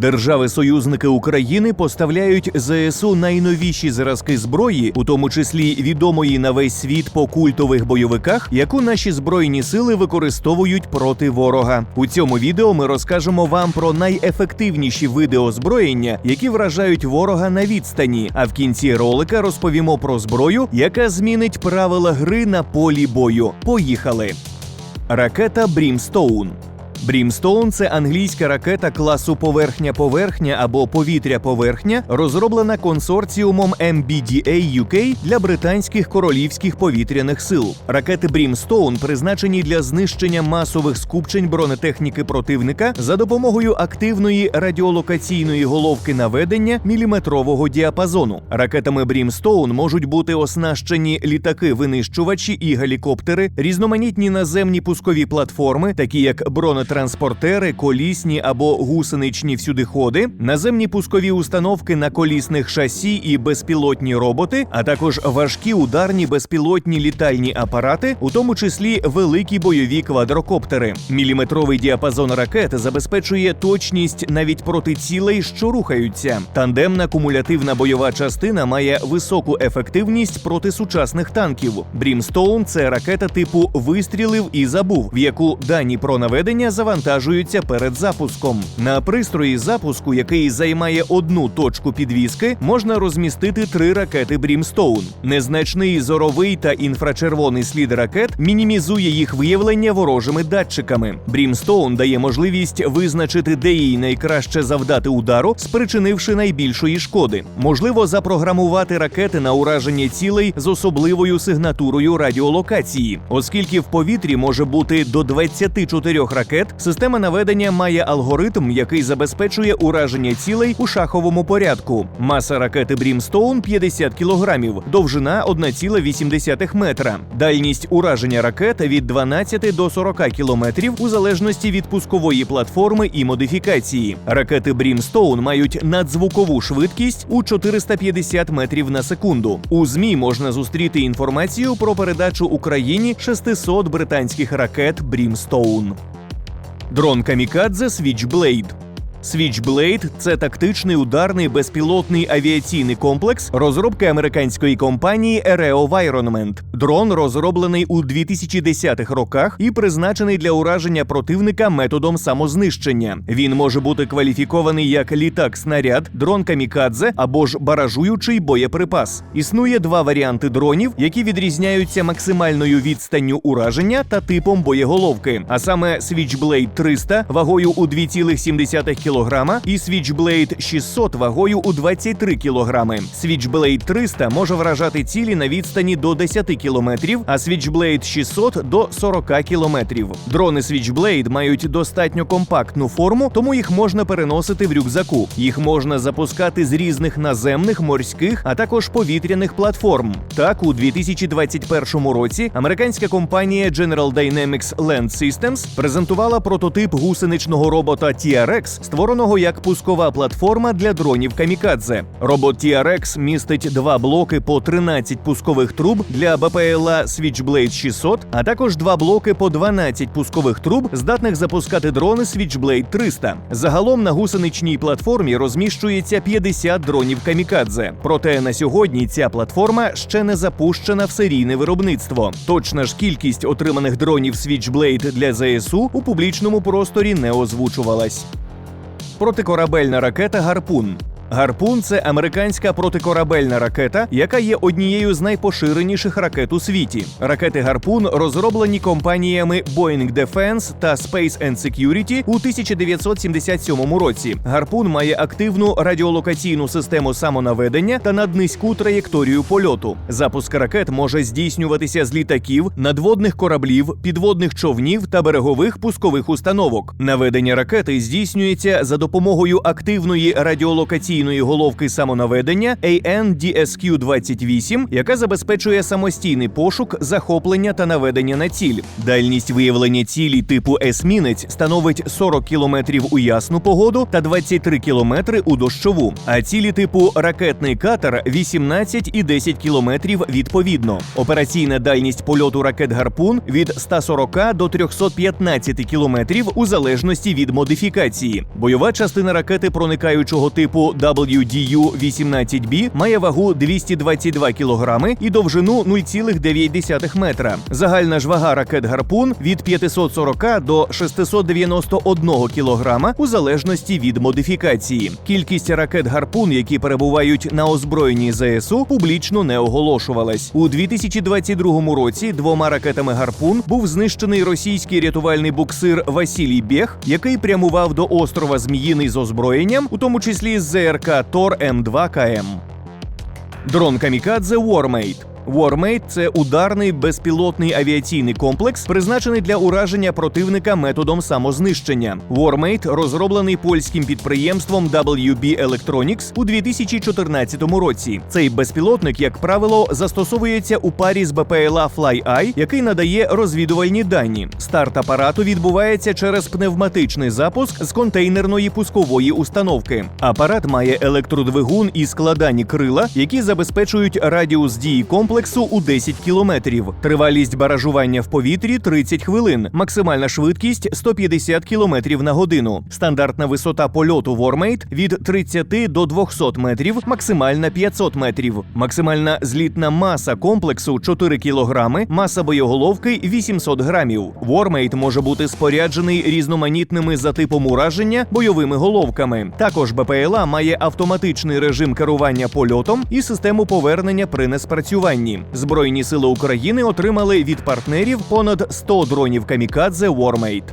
Держави-союзники України поставляють ЗСУ найновіші зразки зброї, у тому числі відомої на весь світ по культових бойовиках, яку наші збройні сили використовують проти ворога. У цьому відео ми розкажемо вам про найефективніші види озброєння, які вражають ворога на відстані. А в кінці ролика розповімо про зброю, яка змінить правила гри на полі бою. Поїхали! Ракета Брімстоун. Брімстоун це англійська ракета класу поверхня-поверхня або повітря-поверхня, розроблена консорціумом MBDA UK для британських королівських повітряних сил. Ракети Брімстоун призначені для знищення масових скупчень бронетехніки противника за допомогою активної радіолокаційної головки наведення міліметрового діапазону. Ракетами Брімстоун можуть бути оснащені літаки-винищувачі і гелікоптери, різноманітні наземні пускові платформи, такі як бронетранспортери, колісні або гусеничні всюдиходи, наземні пускові установки на колісних шасі і безпілотні роботи, а також важкі ударні безпілотні літальні апарати, у тому числі великі бойові квадрокоптери. Міліметровий діапазон ракет забезпечує точність навіть проти цілей, що рухаються. Тандемна кумулятивна бойова частина має високу ефективність проти сучасних танків. Брімстоун це ракета типу вистрілив і забув, в яку дані про наведення завантажуються перед запуском. На пристрої запуску, який займає одну точку підвіски, можна розмістити три ракети Брімстоун. Незначний зоровий та інфрачервоний слід ракет мінімізує їх виявлення ворожими датчиками. Брімстоун дає можливість визначити, де їй найкраще завдати удару, спричинивши найбільшої шкоди. Можливо запрограмувати ракети на ураження цілей з особливою сигнатурою радіолокації, оскільки в повітрі може бути до 24 ракет. Система наведення має алгоритм, який забезпечує ураження цілей у шаховому порядку. Маса ракети Брімстоун 50 кілограмів, довжина 1,8 метра. Дальність ураження ракет від 12 до 40 кілометрів у залежності від пускової платформи і модифікації. Ракети Брімстоун мають надзвукову швидкість у 450 метрів на секунду. У змі можна зустріти інформацію про передачу Україні 600 британських ракет Брімстоун. Дрон Камікадзе Switchblade. Switchblade – це тактичний ударний безпілотний авіаційний комплекс розробки американської компанії AeroVironment. Дрон розроблений у 2010-х роках і призначений для ураження противника методом самознищення. Він може бути кваліфікований як літак-снаряд, дрон камікадзе або ж баражуючий боєприпас. Існує два варіанти дронів, які відрізняються максимальною відстанню ураження та типом боєголовки. А саме Switchblade 300 вагою у 2,7 кг і Switchblade 600 вагою у 23 кг. Switchblade 300 може вражати цілі на відстані до 10 км, а Switchblade 600 до 40 км. Дрони Switchblade мають достатньо компактну форму, тому їх можна переносити в рюкзаку. Їх можна запускати з різних наземних, морських, а також повітряних платформ. Так, у 2021 році американська компанія General Dynamics Land Systems презентувала прототип гусеничного робота TRX, створеного як пускова платформа для дронів камікадзе. Робот TRX містить два блоки по 13 пускових труб для БПЛА Switchblade 600, а також два блоки по 12 пускових труб, здатних запускати дрони Switchblade 300. Загалом на гусеничній платформі розміщується 50 дронів камікадзе. Проте на сьогодні ця платформа ще не запущена в серійне виробництво. Точна ж кількість отриманих дронів Switchblade для ЗСУ у публічному просторі не озвучувалась. Протикорабельна ракета Гарпун. Гарпун це американська протикорабельна ракета, яка є однією з найпоширеніших ракет у світі. Ракети Гарпун розроблені компаніями Boeing Defense та Space and Security у 1977 році. Гарпун має активну радіолокаційну систему самонаведення та наднизьку траєкторію польоту. Запуск ракет може здійснюватися з літаків, надводних кораблів, підводних човнів та берегових пускових установок. Наведення ракети здійснюється за допомогою активної радіолокаційної авіаційної головки самонаведення AN-DSQ-28, яка забезпечує самостійний пошук, захоплення та наведення на ціль. Дальність виявлення цілі типу есмінець становить 40 кілометрів у ясну погоду та 23 кілометри у дощову. А цілі типу ракетний катер 18 і 10 кілометрів відповідно. Операційна дальність польоту ракет гарпун від 140 до 315 кілометрів у залежності від модифікації. Бойова частина ракети проникаючого типу WDU-18B має вагу 222 кілограми і довжину 0,9 метра. Загальна ж вага ракет гарпун від 540 до 691 кілограма у залежності від модифікації. Кількість ракет гарпун, які перебувають на озброєнні ЗСУ, публічно не оголошувалась. У 2022 році двома ракетами гарпун був знищений російський рятувальний буксир Василій Бєх, який прямував до острова Зміїний з озброєнням, у тому числі з ЗРК Тор М2 КМ. Дрон Камікадзе Warmate. Warmate – це ударний безпілотний авіаційний комплекс, призначений для ураження противника методом самознищення. Warmate розроблений польським підприємством WB Electronics у 2014 році. Цей безпілотник, як правило, застосовується у парі з БПЛА FlyEye, який надає розвідувальні дані. Старт апарату відбувається через пневматичний запуск з контейнерної пускової установки. Апарат має електродвигун і складані крила, які забезпечують радіус дії комплексу у 10 кілометрів. Тривалість баражування в повітрі 30 хвилин, максимальна швидкість 150 кілометрів на годину. Стандартна висота польоту Warmate від 30 до 200 метрів, максимальна 500 метрів. Максимальна злітна маса комплексу 4 кілограми, маса боєголовки 800 грамів. Warmate може бути споряджений різноманітними за типом ураження бойовими головками. Також БПЛА має автоматичний режим керування польотом і систему повернення при неспрацюванні. Збройні сили України отримали від партнерів понад 100 дронів камікадзе Warmate.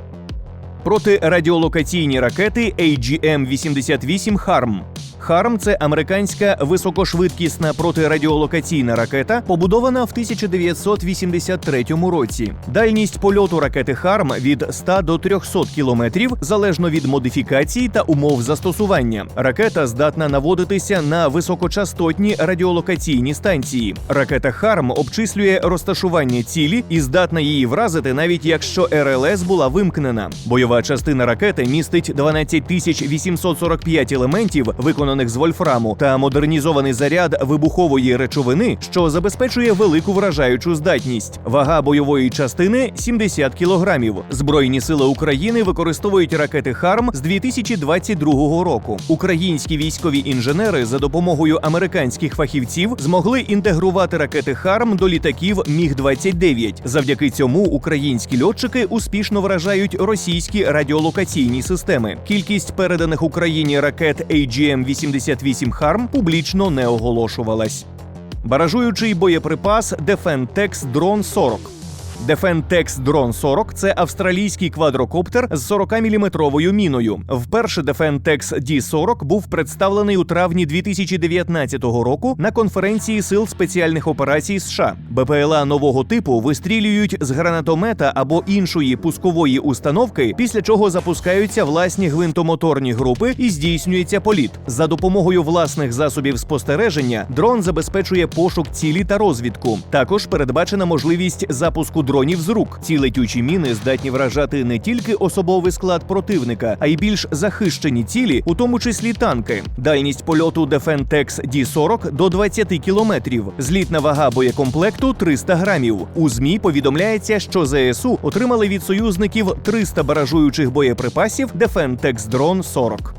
Протирадіолокаційні ракети AGM-88 «Харм». «Харм» – це американська високошвидкісна протирадіолокаційна ракета, побудована в 1983 році. Дальність польоту ракети «Харм» від 100 до 300 кілометрів залежно від модифікації та умов застосування. Ракета здатна наводитися на високочастотні радіолокаційні станції. Ракета «Харм» обчислює розташування цілі і здатна її вразити, навіть якщо РЛС була вимкнена. Бойова частина ракети містить 12 845 елементів, виконаних з вольфраму, та модернізований заряд вибухової речовини, що забезпечує велику вражаючу здатність. Вага бойової частини 70 кілограмів. Збройні сили України використовують ракети «Харм» з 2022 року. Українські військові інженери за допомогою американських фахівців змогли інтегрувати ракети «Харм» до літаків Міг 29 Завдяки цьому українські льотчики успішно вражають російські радіолокаційні системи. Кількість переданих Україні ракет AGM-88 «Харм» публічно не оголошувалась. Баражуючий боєприпас Defentex Дрон 40 Defentex Drone 40 – це австралійський квадрокоптер з 40-мм міною. Вперше Defentex D40 був представлений у травні 2019 року на конференції сил спеціальних операцій США. БПЛА нового типу вистрілюють з гранатомета або іншої пускової установки, після чого запускаються власні гвинтомоторні групи і здійснюється політ. За допомогою власних засобів спостереження дрон забезпечує пошук цілі та розвідку. Також передбачена можливість запуску дронів з рук. Ці летючі міни здатні вражати не тільки особовий склад противника, а й більш захищені цілі, у тому числі танки. Дальність польоту Defentex D40 до 20 кілометрів. Злітна вага боєкомплекту 300 грамів. У змі повідомляється, що ЗСУ отримали від союзників 300 баражуючих боєприпасів Defentex Drone 40.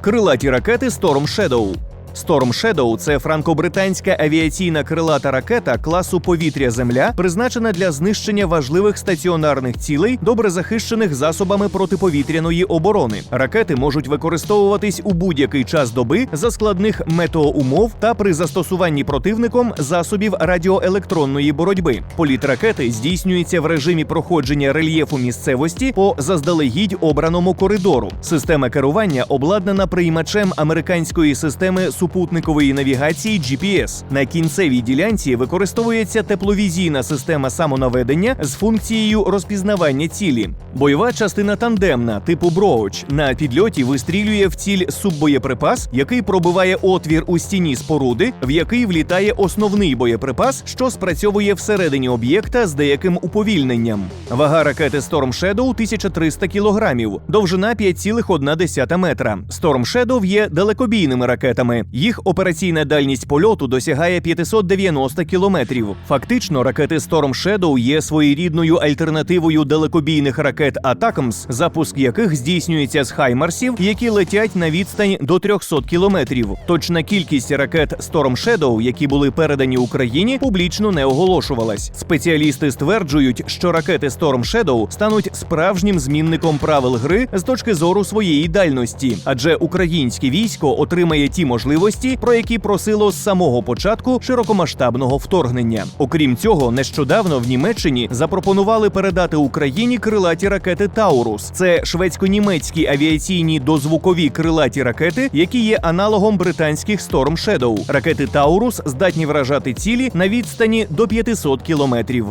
Крилаті ракети Storm Shadow. Storm Shadow – це франко-британська авіаційна крилата ракета класу повітря-земля, призначена для знищення важливих стаціонарних цілей, добре захищених засобами протиповітряної оборони. Ракети можуть використовуватись у будь-який час доби за складних метеоумов та при застосуванні противником засобів радіоелектронної боротьби. Політ ракети здійснюється в режимі проходження рельєфу місцевості по заздалегідь обраному коридору. Система керування обладнана приймачем американської системи супутникової навігації GPS. На кінцевій ділянці використовується тепловізійна система самонаведення з функцією розпізнавання цілі. Бойова частина тандемна, типу Броуч. На підльоті вистрілює в ціль суббоєприпас, який пробиває отвір у стіні споруди, в який влітає основний боєприпас, що спрацьовує всередині об'єкта з деяким уповільненням. Вага ракети Storm Shadow 1300 кілограмів, довжина 5,1 метра. Storm Shadow є далекобійними ракетами. Їх операційна дальність польоту досягає 590 кілометрів. Фактично, ракети Storm Shadow є своєрідною альтернативою далекобійних ракет Атакамс, запуск яких здійснюється з хаймарсів, які летять на відстань до 300 кілометрів. Точна кількість ракет Storm Shadow, які були передані Україні, публічно не оголошувалась. Спеціалісти стверджують, що ракети Storm Shadow стануть справжнім змінником правил гри з точки зору своєї дальності, адже українське військо отримає ті можливості, про які просило з самого початку широкомасштабного вторгнення. Окрім цього, нещодавно в Німеччині запропонували передати Україні крилаті ракети Таурус. Це шведсько-німецькі авіаційні дозвукові крилаті ракети, які є аналогом британських Storm Shadow. Ракети Таурус здатні вражати цілі на відстані до 500 кілометрів.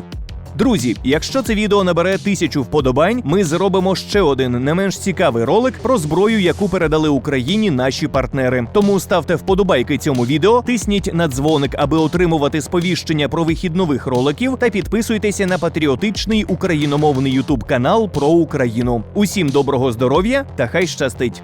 Друзі, якщо це відео набере тисячу вподобань, ми зробимо ще один не менш цікавий ролик про зброю, яку передали Україні наші партнери. Тому ставте вподобайки цьому відео, тисніть на дзвоник, аби отримувати сповіщення про вихід нових роликів, та підписуйтеся на патріотичний україномовний ютуб канал про Україну. Усім доброго здоров'я та хай щастить!